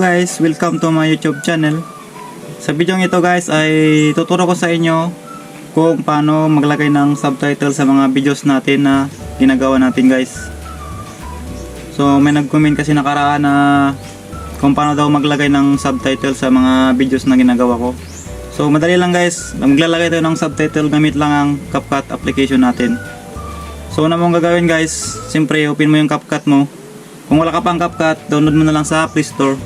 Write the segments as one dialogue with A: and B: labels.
A: guys, welcome to my YouTube channel. Sa video ito guys ay tuturo ko sa inyo kung paano maglagay ng subtitle sa mga videos natin na ginagawa natin guys. So may nag-comment kasi nakaraan na kung paano daw maglagay ng subtitle sa mga videos na ginagawa ko. So madali lang guys, maglalagay tayo ng subtitle gamit lang ang CapCut application natin. So una mong gagawin guys, siyempre open mo yung CapCut mo. Kung wala ka pang CapCut, download mo na lang sa Play Store.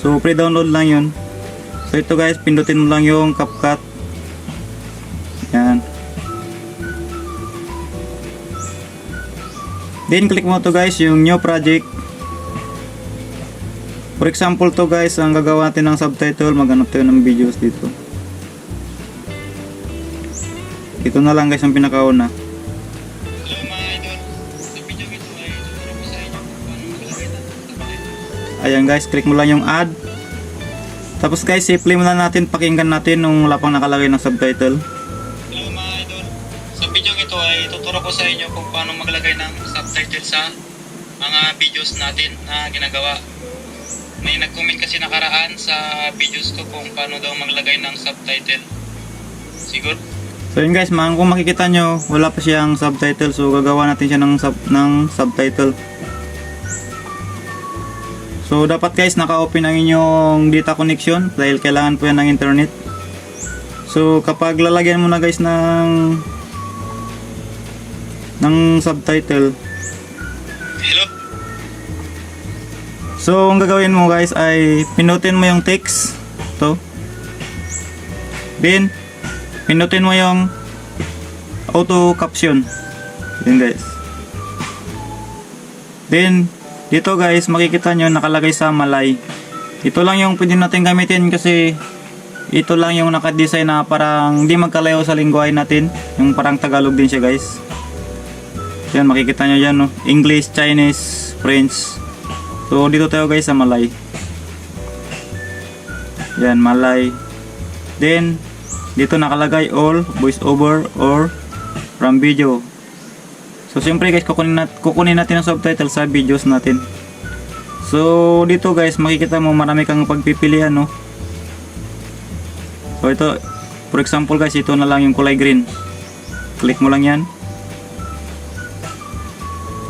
A: So pre-download lang yun. So ito guys, pindutin mo lang yung CapCut. Yan. Then click mo to guys, yung new project. For example to guys, ang gagawa natin ng subtitle, maghanap tayo ng videos dito. Ito na lang guys ang pinakauna. Ayan guys, click mo lang yung add. Tapos guys, simple mo na natin pakinggan natin nung wala pang nakalagay ng subtitle.
B: Hello mga idol. Sa video ito ay tuturo ko sa inyo kung paano maglagay ng subtitle sa mga videos natin na ginagawa. May nag-comment kasi nakaraan sa videos ko kung paano daw maglagay ng subtitle. Siguro
A: So yun guys, mga kung makikita nyo, wala pa siyang subtitle. So gagawa natin siya ng, sub, ng subtitle. So dapat guys, naka-open ang inyong data connection dahil kailangan po yan ng internet. So kapag lalagyan mo na guys ng ng subtitle,
B: Hello.
A: So, ang gagawin mo guys ay pinutin mo yung text. To. Then, pinutin mo yung auto caption. Yan guys. Then, dito guys, makikita nyo nakalagay sa Malay. Ito lang yung pwede natin gamitin kasi ito lang yung nakadesign na parang hindi magkalayo sa lingwahe natin. Yung parang Tagalog din siya guys. Yan, makikita nyo yan, no? English, Chinese, French. So, dito tayo guys sa Malay. Yan, Malay. Then, dito nakalagay all, voice over, or from video. So, siyempre guys, kukunin, nat kukunin natin ang subtitle sa videos natin. So, dito guys, makikita mo marami kang pagpipilian, no? So, ito, for example guys, ito na lang yung kulay green. Click mo lang yan.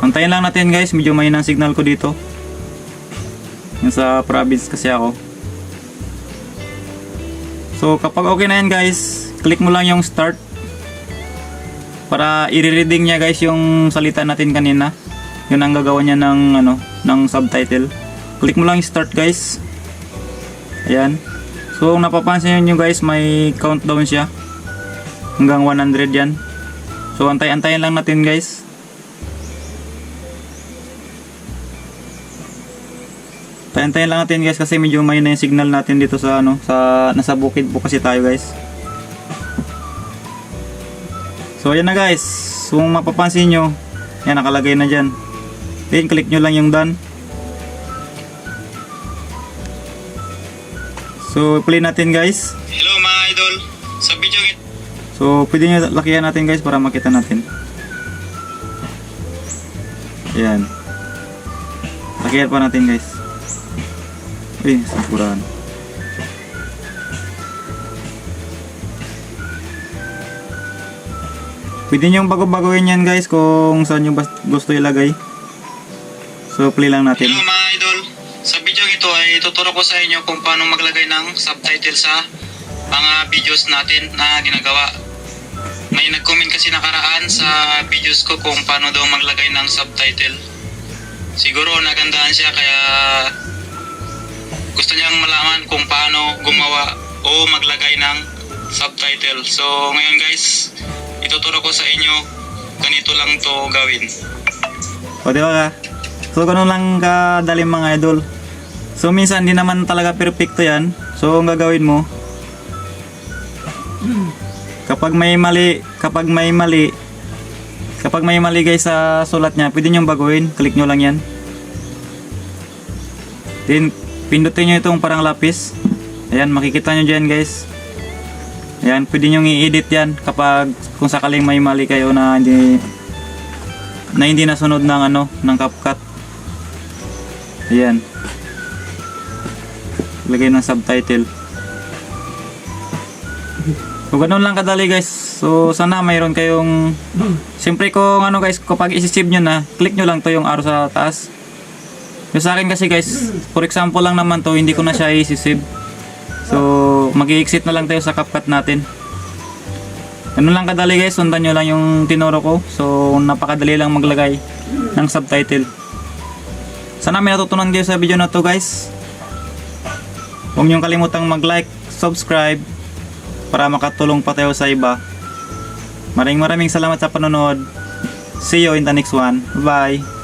A: Antayin lang natin guys, medyo may ng signal ko dito. Yung sa province kasi ako. So kapag okay na yan guys, click mo lang yung start. Para i-reading niya guys yung salita natin kanina. Yun ang gagawa niya ng ano, ng subtitle. Click mo lang start guys. Ayan. So kung napapansin niyo guys, may countdown siya. Hanggang 100 yan. So antay-antayin lang natin guys. Tayin-tayin lang natin guys kasi medyo may na yung signal natin dito sa ano, sa nasa bukid po kasi tayo guys. So ayan na guys. Kung mapapansin nyo, yan nakalagay na dyan. Then click nyo lang yung done. So play natin guys.
B: Hello mga idol. Sa video ito
A: So pwede nyo lakihan natin guys para makita natin. Ayan. Lakihan pa natin guys. Uy, sapurahan. Pwede nyo bago-bagoin yan guys kung saan bas- gusto ilagay. So play lang natin.
B: Hello mga idol. Sa video ito ay tuturo ko sa inyo kung paano maglagay ng subtitle sa mga videos natin na ginagawa. May nag-comment kasi nakaraan sa videos ko kung paano daw maglagay ng subtitle. Siguro nagandaan siya kaya gusto niyang malaman kung paano gumawa o maglagay ng subtitle. So ngayon guys, ituturo ko sa inyo ganito lang to gawin.
A: O di ba ka? So ganun lang kadali mga idol. So minsan hindi naman talaga perfecto yan. So ang gagawin mo kapag may mali, kapag may mali kapag may mali guys sa sulat niya, pwede nyo baguhin. Click nyo lang yan. Then pindutin nyo itong parang lapis. Ayan, makikita nyo dyan guys. Ayan, pwede nyo i-edit yan kapag kung sakaling may mali kayo na hindi na hindi nasunod ng ano, ng CapCut. Ayan. lagay ng subtitle. So ganun lang kadali guys. So sana mayroon kayong Siyempre kung ano guys, kapag isi-save nyo na, click nyo lang to yung arrow sa taas. Yung sa akin kasi guys, for example lang naman to, hindi ko na siya isi-save. Mag-exit na lang tayo sa CapCut natin. Ganun lang kadali guys, sundan nyo lang yung tinuro ko. So napakadali lang maglagay ng subtitle. Sana may natutunan kayo sa video na to guys. Huwag niyong kalimutang mag-like, subscribe, para makatulong pa tayo sa iba. Maraming maraming salamat sa panonood. See you in the next one. Bye!